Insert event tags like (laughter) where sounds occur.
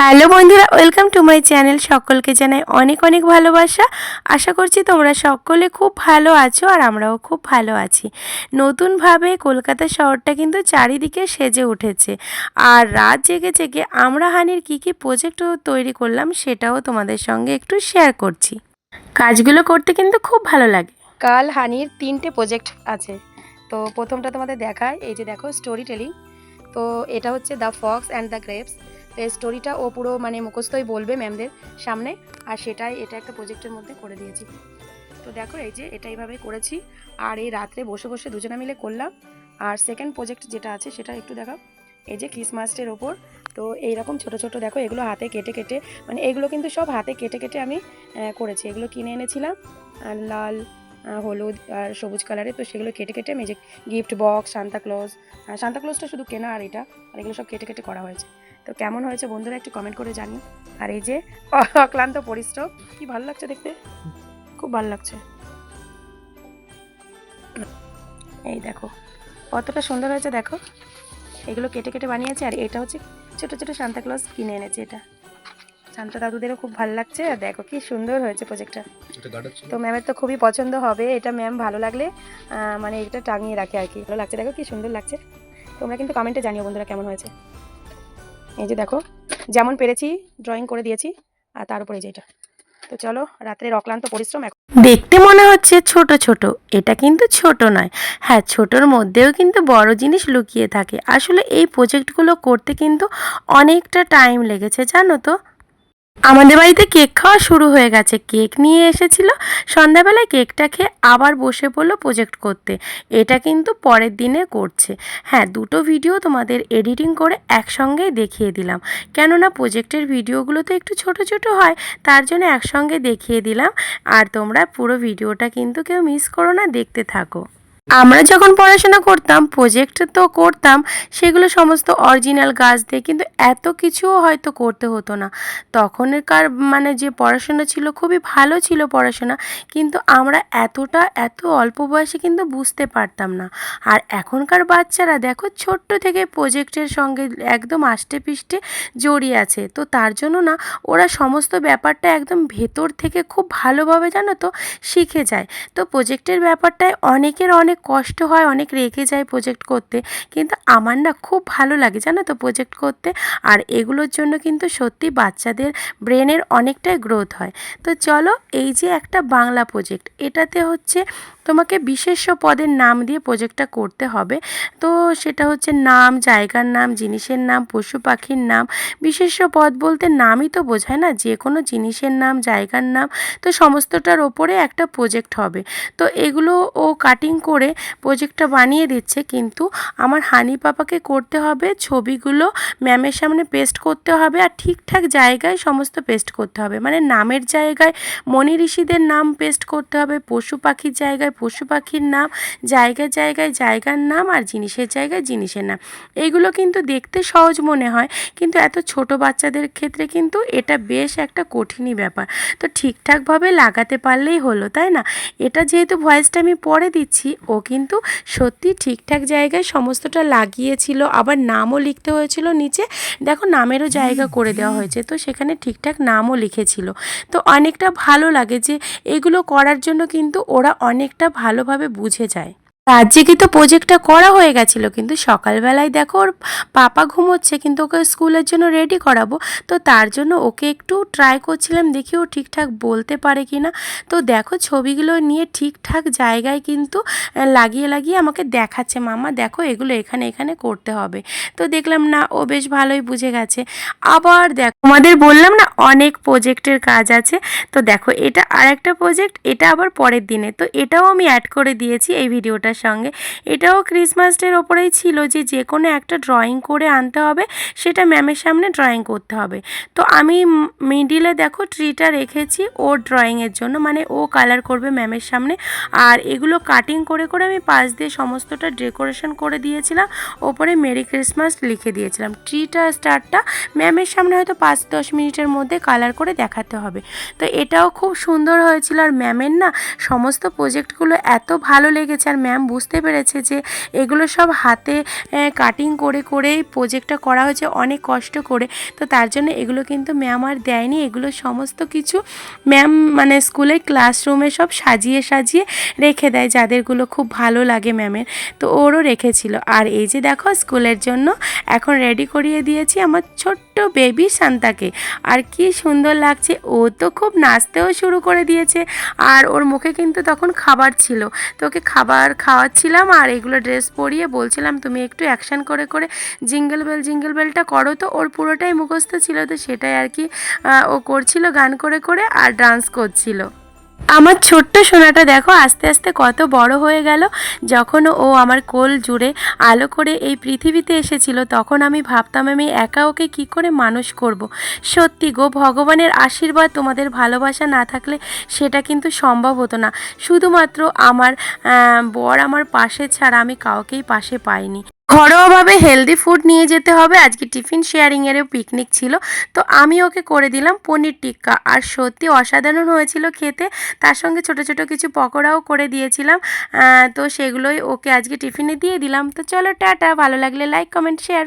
Hello বন্ধুরা, welcome to my channel. সকলকে জানাই অনেক অনেক ভালোবাসা। আশা করছি তোমরা সকলে খুব ভালো আছো আর আমরাও খুব ভালো আছি। নতুনভাবে কলকাতা শহরটা কিন্তু চারিদিকে সেজে উঠেছে। আর রাত জেগে জেগে আমরা হানির কী কী প্রজেক্ট তৈরি করলাম সেটাও তোমাদের সঙ্গে একটু শেয়ার করছি। কাজগুলো করতে কিন্তু খুব ভালো লাগে। কাল হানির তিনটে প্রজেক্ট আছে। তো প্রথমটা তোমাদের দেখায় এই যে দেখো স্টোরি টেলিং তো এটা হচ্ছে the fox and the grapes তো এই স্টোরিটা ও পুরো মানে মুখস্থই বলবে ম্যামদের সামনে। আর সেটাই, এটা একটা প্রজেক্টের মধ্যে করে দিয়েছি। তো দেখো, এই যে এটা এইভাবে করেছি। আর এই রাত্রে বসে বসে দুজনে মিলে করলাম। আর সেকেন্ড প্রজেক্ট যেটা আছে, সেটা একটু দেখাও। এই যে ক্রিসমাসের ওপর। তো এইরকম ছোট ছোট দেখো, এগুলো হাতে কেটে কেটে মানে এগুলো কিন্তু সব হাতে কেটে কেটে আমি করেছি। এগুলো কিনে এনেছিলাম। লাল হলুদ আর সবুজ কালারে তো সেগুলো কেটে কেটে আমি যে গিফট বক্স সান্তাক্লজ সান্তাক্লজটা শুধু কেনা আর এটা, আর এগুলো সব কেটে কেটে করা হয়েছে। তো কেমন হয়েছে বন্ধুরা একটু কমেন্ট করে জানি আর এই যে (laughs) অক্লান্ত পরিশ্রম, কি ভালো লাগছে দেখতে? খুব ভালো লাগছে। এই দেখো, কতটা সুন্দর হয়েছে দেখো। এগুলো কেটে কেটে বানিয়েছে আর এটা হচ্ছে ছোটো ছোট সান্তাক্লজ কিনে এনেছে এটা। শান্তা দাদুদেরও খুব ভালো লাগছে। আর দেখো কি সুন্দর হয়েছে প্রজেক্টটা তো ম্যামের তো খুবই পছন্দ হবে। এটা ম্যাম ভালো লাগলে মানে এটা টাঙিয়ে রাখে আর কি। ভালো লাগছে। দেখো কি সুন্দর লাগছে। তোমরা কিন্তু কমেন্টে জানিও বন্ধুরা কেমন হয়েছে। এই যে দেখো যেমন পেরেছি ড্রয়িং করে দিয়েছি আর তার উপরে যেটা তো চলো রাত্রের অক্লান্ত পরিশ্রম এখন। দেখতে মনে হচ্ছে ছোট ছোট। এটা কিন্তু ছোট নয়। হ্যাঁ ছোটর মধ্যেও কিন্তু বড় জিনিস লুকিয়ে থাকে। আসলে এই প্রজেক্টগুলো করতে কিন্তু অনেকটা টাইম লেগেছে জানো তো? আমাদের বাড়িতে কেক খাওয়া শুরু হয়ে গেছে। কেক নিয়ে এসেছিল। সন্ধ্যাবেলায় কেকটা খেয়ে আবার বসে পড়ল প্রজেক্ট করতে। এটা কিন্তু পরের দিনে করছে। হ্যাঁ দুটো ভিডিও তোমাদের এডিটিং করে একসঙ্গেই দেখিয়ে দিলাম। কেননা প্রজেক্টের ভিডিওগুলো তো একটু ছোট ছোট হয়, তার জন্য একসঙ্গে দেখিয়ে দিলাম। আর তোমরা পুরো ভিডিওটা কিন্তু কেউ মিস করো না, দেখতে থাকো। আমরা যখন পড়াশোনা করতাম প্রজেক্ট তো করতাম, সেগুলো সমস্ত অরিজিনাল গাছ দিয়ে, কিন্তু এত কিছুও হয়তো করতে হতো না। তখনকার মানে যে পড়াশোনা ছিল, খুবই ভালো ছিল পড়াশোনা, কিন্তু আমরা এতটা, এত অল্প বয়সে কিন্তু বুঝতে পারতাম না। আর এখনকার বাচ্চারা, দেখো, ছোট্ট থেকে প্রজেক্টের সঙ্গে একদম আষ্টে পিষ্টে জড়িয়ে আছে। তো তার জন্য না, ওরা সমস্ত ব্যাপারটা একদম ভেতর থেকে খুব ভালোভাবে জানো তো, শিখে যায়। তো প্রজেক্টের ব্যাপারটায় অনেকের অনেক কষ্ট হয়, অনেক রেগে যায় প্রজেক্ট করতে। কিন্তু আমার না খুব ভালো লাগে, জানো তো প্রজেক্ট করতে। আর এগুলোর জন্য কিন্তু সত্যি বাচ্চাদের ব্রেনের অনেকটাই গ্রোথ হয়। তো চলো, এই যে একটা বাংলা প্রজেক্ট এটাতে হচ্ছে তোমাকে বিশেষ্য পদের নাম দিয়ে প্রজেক্টটা করতে হবে। তো সেটা হচ্ছে নাম, জায়গার নাম, জিনিসের নাম, পশু পাখির নাম। বিশেষ্য পদ বলতে নামই তো বোঝায় না, যে কোনো জিনিসের নাম, জায়গার নাম, তো সমস্তটার ওপরে একটা প্রজেক্ট হবে। তো এগুলো ও কাটিং করে প্রজেক্টটা বানিয়ে দিচ্ছে, কিন্তু আমার হানি পাপাকে করতে হবে, ছবিগুলো ম্যামের সামনে পেস্ট করতে হবে আর ঠিকঠাক জায়গায় সমস্ত পেস্ট করতে হবে। মানে নামের জায়গায় মনি ঋষিদের নাম পেস্ট করতে হবে, পশু পাখির জায়গায় পশু পাখির নাম, জায়গায় জায়গায় জায়গার নাম আর জিনিসের জায়গায় জিনিসের নাম। এইগুলো কিন্তু দেখতে সহজ মনে হয়, কিন্তু এত ছোট বাচ্চাদের ক্ষেত্রে কিন্তু এটা বেশ একটা কঠিনই ব্যাপার। তো ঠিকঠাকভাবে লাগাতে পারলেই হলো, তাই না? এটা যেহেতু ভয়েসটা আমি পরে দিচ্ছি ও কিন্তু সত্যি ঠিকঠাক জায়গায় সমস্তটা লাগিয়েছিল আবার নামও লিখতে হয়েছিল নিচে। দেখো নামেরও জায়গা করে দেওয়া হয়েছে তো সেখানে ঠিকঠাক নামও লিখেছিল। তো অনেকটা ভালো লাগে যে এগুলো করার জন্য কিন্তু ওরা অনেকটা ভালোভাবে বুঝে যায়। রাত জেগে তো প্রজেক্টটা করা হয়ে গেছিল, কিন্তু সকালবেলায় দেখো ওর পাপা ঘুমোচ্ছে, কিন্তু ওকে স্কুলের জন্য রেডি করাবো। তো তার জন্য ওকে একটু ট্রাই করছিলাম, দেখি ও ঠিকঠাক বলতে পারে কি না তো দেখো ছবিগুলো নিয়ে ঠিকঠাক জায়গায় কিন্তু লাগিয়ে লাগিয়ে আমাকে দেখাচ্ছে, মামা দেখো এগুলো এখানে এখানে করতে হবে। তো দেখলাম না, ও বেশ ভালোই বুঝে গেছে। আবার দেখো তোমাদের বললাম না, অনেক প্রজেক্টের কাজ আছে। তো দেখো, এটা আর একটা প্রজেক্ট এটা আবার পরের দিনে। তো এটাও আমি অ্যাড করে দিয়েছি এই ভিডিওটার সঙ্গে। এটাও ক্রিসমাস ডের ওপরেই ছিল যে যে কোনো একটা ড্রয়িং করে আনতে হবে, সেটা ম্যামের সামনে ড্রয়িং করতে হবে। তো আমি মিডিলে দেখো ট্রিটা রেখেছি ওর ড্রয়িংয়ের জন্য মানে ও কালার করবে ম্যামের সামনে। আর এগুলো কাটিং করে করে আমি পাশ দিয়ে সমস্তটা ডেকোরেশন করে দিয়েছিলাম, ওপরে মেরি ক্রিসমাস লিখে দিয়েছিলাম। ট্রিটা স্টারটা ম্যামের সামনে হয়তো পাশ পাঁচ দশ মিনিটের মধ্যে কালার করে দেখাতে হবে। তো এটাও খুব সুন্দর হয়েছিল আর ম্যামের না সমস্ত প্রজেক্টগুলো এত ভালো লেগেছে আর ম্যাম বুঝতে পেরেছে যে এগুলো সব হাতে কাটিং করে, করেই প্রজেক্টটা করা হয়েছে অনেক কষ্ট করে। তো তার জন্য এগুলো কিন্তু ম্যাম আর দেয়নি। এগুলো সমস্ত কিছু ম্যাম মানে স্কুলের ক্লাসরুমে সব সাজিয়ে সাজিয়ে রেখে দেয় যাদেরগুলো খুব ভালো লাগে ম্যামের তো ওরও রেখেছিল। আর এই যে দেখো স্কুলের জন্য এখন রেডি করিয়ে দিয়েছি আমার ছোট্ট বেবি শান্তাকে আর কি সুন্দর লাগছে, ও তো খুব নাচতেও শুরু করে দিয়েছে। আর ওর মুখে কিন্তু তখন খাবার ছিল। তো ওকে খাবার খাওয়াচ্ছিলাম আর এগুলো ড্রেস পরিয়ে বলছিলাম, তুমি একটু অ্যাকশান করে করে জিঙ্গেল বেল জিঙ্গেল বেলটা করো তো। ওর পুরোটাই মুখস্থ ছিল তো সেটাই আর কি ও করছিল, গান করে করে আর ডান্স করছিল। আমার ছোট্ট সোনাটা দেখো, আস্তে আস্তে কত বড় হয়ে গেল। যখন ও আমার কোল জুড়ে আলো করে এই পৃথিবীতে এসেছিল, তখন আমি ভাবতাম আমি একা ওকে কি করে মানুষ করব। সত্যি গো, ভগবানের আশীর্বাদ তোমাদের ভালোবাসা না থাকলে সেটা কিন্তু সম্ভব হতো না। শুধুমাত্র আমার বর আমার পাশে ছাড়া আমি কাউকেই পাশে পাইনি। ঘরোয়াভাবে হেলদি ফুড নিয়ে যেতে হবে। আজকে টিফিন শেয়ারিংয়েরও পিকনিক ছিল। তো আমি ওকে করে দিলাম পনির টিক্কা। আর সত্যি অসাধারণ হয়েছিল খেতে। তার সঙ্গে ছোট ছোট কিছু পকোড়াও করে দিয়েছিলাম। তো সেগুলোই ওকে আজকে টিফিনে দিয়ে দিলাম। তো চলো, টাটা। ভালো লাগলে লাইক কমেন্ট শেয়ার